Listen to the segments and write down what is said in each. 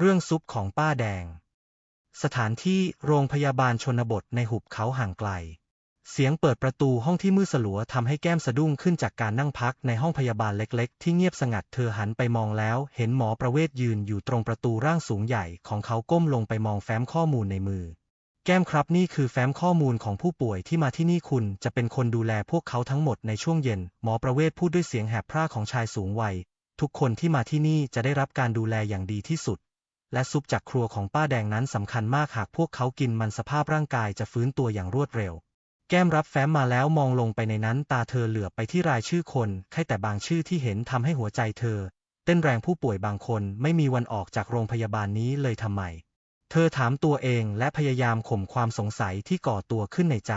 เรื่องซุปของป้าแดง สถานที่โรงพยาบาลชนบทในหุบเขาห่างไกล เสียงเปิดประตูห้องที่มืดสลัวทำให้แก้มสะดุ้งขึ้นจากการนั่งพักในห้องพยาบาลเล็กๆ ที่เงียบสงัดเธอหันไปมองแล้ว เห็นหมอประเวศยืนอยู่ตรงประตูร่างสูงใหญ่ของเขาก้มลงไปมองแฟ้มข้อมูลในมือ แก้มครับนี่คือแฟ้มข้อมูลของผู้ป่วยที่มาที่นี่คุณจะเป็นคนดูแลพวกเขาทั้งหมดในช่วงเย็น หมอประเวศพูดด้วยเสียงแหบพร่าของชายสูงวัย ทุกคนที่มาที่นี่จะได้รับการดูแลอย่างดีที่สุด และซุปจากครัวของป้าแดงนั้นสำคัญมากหากพวกเขากินมันสภาพร่างกายจะฟื้นตัวอย่างรวดเร็ว แก้มรับแฟ้มมาแล้วมองลงไปในนั้นตาเธอเหลือบไปที่รายชื่อคนแค่แต่บางชื่อที่เห็นทำให้หัวใจเธอ เต้นแรงผู้ป่วยบางคนไม่มีวันออกจากโรงพยาบาลนี้เลยทำไม เธอถามตัวเองและพยายามข่มความสงสัยที่ก่อตัวขึ้นในใจ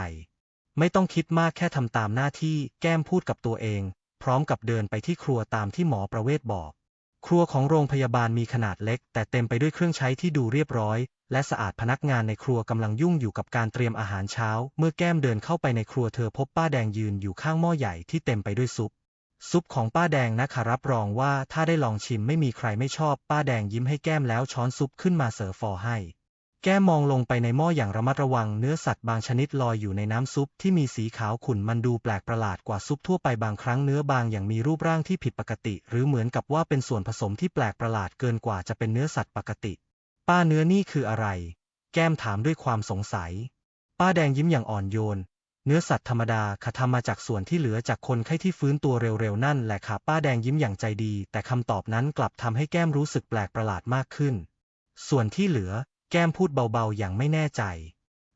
ไม่ต้องคิดมากแค่ทำตามหน้าที่แก้มพูดกับตัวเอง พร้อมกับเดินไปที่ครัวตามที่หมอประเวศบอก ครัวของโรงพยาบาลมีขนาดเล็ก แต่เต็มไปด้วยเครื่องใช้ที่ดูเรียบร้อย และสะอาดพนักงานในครัวกำลังยุ่งอยู่กับการเตรียมอาหารเช้า เมื่อแก้มเดินเข้าไปในครัวเธอพบป้าแดงยืนอยู่ข้างหม้อใหญ่ที่เต็มไปด้วยซุป ซุปของป้าแดงนะคะรับรองว่าถ้าได้ลองชิมไม่มีใครไม่ชอบ ป้าแดงยิ้มให้แก้มแล้วช้อนซุปขึ้นมาเสิร์ฟฟอร์ให้ แก้มองลงไปในหม้ออย่างระมัดระวังเนื้อสัตว์บางชนิดลอยอยู่ในน้ำซุปที่มีสีขาวขุ่นมันดูแปลกประหลาดกว่าซุปทั่วไปบางครั้งเนื้อบางอย่างมีรูปร่างที่ผิดปกติ หรือเหมือนกับว่าเป็นส่วนผสมที่แปลกประหลาดเกินกว่าจะเป็นเนื้อสัตว์ปกติ ป้าเนื้อนี่คืออะไร แก้มถามด้วยความสงสัย ป้าแดงยิ้มอย่างอ่อนโยน เนื้อสัตว์ธรรมดาค่ะทำมาจากส่วนที่เหลือจากคนไข้ที่ฟื้นตัวเร็วๆนั่นแหละค่ะป้าแดงยิ้มอย่างใจดี แต่คำตอบนั้นกลับทำให้แก้มรู้สึกแปลกประหลาดมากขึ้น ส่วนที่เหลือ แก้มพูดเบาๆ อย่างไม่แน่ใจ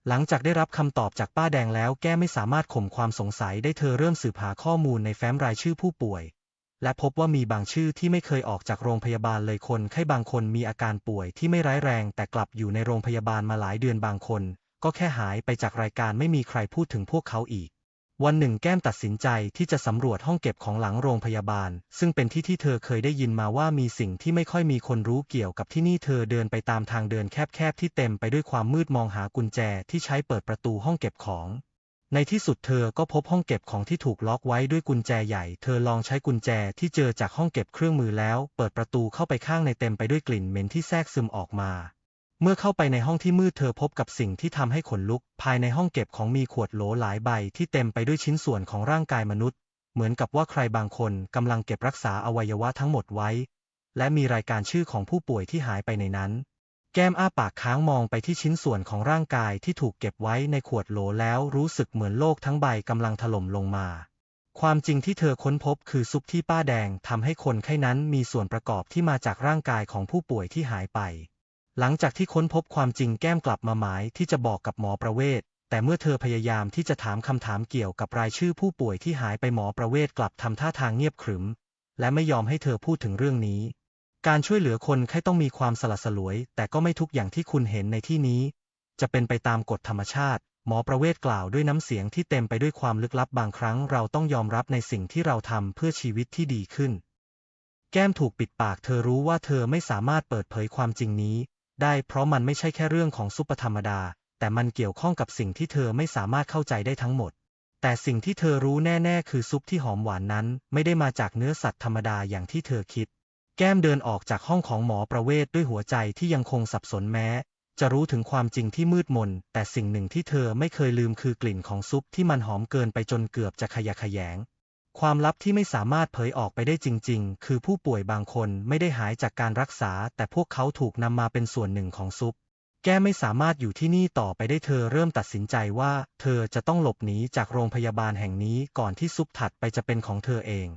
หลังจากได้รับคำตอบจากป้าแดงแล้วแก้มไม่สามารถข่มความสงสัยได้เธอเริ่มสืบหาข้อมูลในแฟ้มรายชื่อผู้ป่วย และพบว่ามีบางชื่อที่ไม่เคยออกจากโรงพยาบาลเลยคนไข้บางคนมีอาการป่วยที่ไม่ร้ายแรง แต่กลับอยู่ในโรงพยาบาลมาหลายเดือนบางคน ก็แค่หายไปจากรายการไม่มีใครพูดถึงพวกเขาอีก วันหนึ่งแก้มตัดสินใจที่จะสำรวจห้องเก็บของหลังโรงพยาบาล ซึ่งเป็นที่ที่เธอเคยได้ยินมาว่ามีสิ่งที่ไม่ค่อยมีคนรู้เกี่ยวกับที่นี่เธอเดินไปตามทางเดินแคบๆที่เต็มไปด้วยความมืดมองหากุญแจที่ใช้เปิดประตูห้องเก็บของ ในที่สุดเธอก็พบห้องเก็บของที่ถูกล็อกไว้ด้วยกุญแจใหญ่ เธอลองใช้กุญแจที่เจอจากห้องเก็บเครื่องมือแล้ว เปิดประตูเข้าไปข้างในเต็มไปด้วยกลิ่นเหม็นที่แทรกซึมออกมา เมื่อเข้าไปในห้องที่มืดเธอพบกับสิ่งที่ทำให้ขนลุก ภายในห้องเก็บของมีขวดโหลหลายใบที่เต็มไปด้วยชิ้นส่วนของร่างกายมนุษย์ เหมือนกับว่าใครบางคนกำลังเก็บรักษาอวัยวะทั้งหมดไว้ และมีรายการชื่อของผู้ป่วยที่หายไปในนั้น แก้มอ้าปากค้างมองไปที่ชิ้นส่วนของร่างกายที่ถูกเก็บไว้ในขวดโหลแล้วรู้สึกเหมือนโลกทั้งใบกำลังถล่มลงมา ความจริงที่เธอค้นพบคือซุปที่ป้าแดงทำให้คนไข้นั้นมีส่วนประกอบที่มาจากร่างกายของผู้ป่วยที่หายไป หลังจากที่ค้นพบความจริงแก้มกลับมาหมายที่จะบอกกับหมอประเวศ แต่เมื่อเธอพยายามที่จะถามคำถามเกี่ยวกับรายชื่อผู้ป่วยที่หายไปหมอประเวศกลับทำท่าทางเงียบขรึม และไม่ยอมให้เธอพูดถึงเรื่องนี้ การช่วยเหลือคนไข้ต้องมีความสละสลวย แต่ก็ไม่ทุกอย่างที่คุณเห็นในที่นี้ จะเป็นไปตามกฎธรรมชาติ หมอประเวศกล่าวด้วยน้ำเสียงที่เต็มไปด้วยความลึกลับบางครั้งเราต้องยอมรับในสิ่งที่เราทำเพื่อชีวิตที่ดีขึ้น แก้มถูกปิดปากเธอรู้ว่าเธอไม่สามารถเปิดเผยความจริงนี้ ได้เพราะมันไม่ใช่แค่เรื่องของซุปเปอร์ธรรมดา แต่มันเกี่ยวข้องกับสิ่งที่เธอไม่สามารถเข้าใจได้ทั้งหมด แต่สิ่งที่เธอรู้แน่ ๆ คือซุปที่หอมหวานนั้น ไม่ได้มาจากเนื้อสัตว์ธรรมดาอย่างที่เธอคิด แก้มเดินออกจากห้องของหมอประเวศด้วยหัวใจที่ยังคงสับสนแม้ จะรู้ถึงความจริงที่มืดมน แต่สิ่งหนึ่งที่เธอไม่เคยลืมคือกลิ่นของซุปที่มันหอมเกินไปจนเกือบจะขยะแขยง ความลับที่ไม่สามารถเผยออกไปได้จริง ๆ คือผู้ป่วยบางคนไม่ได้หายจากการรักษา แต่พวกเขาถูกนำมาเป็นส่วนหนึ่งของซุป แก้ไม่สามารถอยู่ที่นี่ต่อไปได้เธอเริ่มตัดสินใจว่า เธอจะต้องหลบหนีจากโรงพยาบาลแห่งนี้ก่อนที่ซุปถัดไปจะเป็นของเธอเอง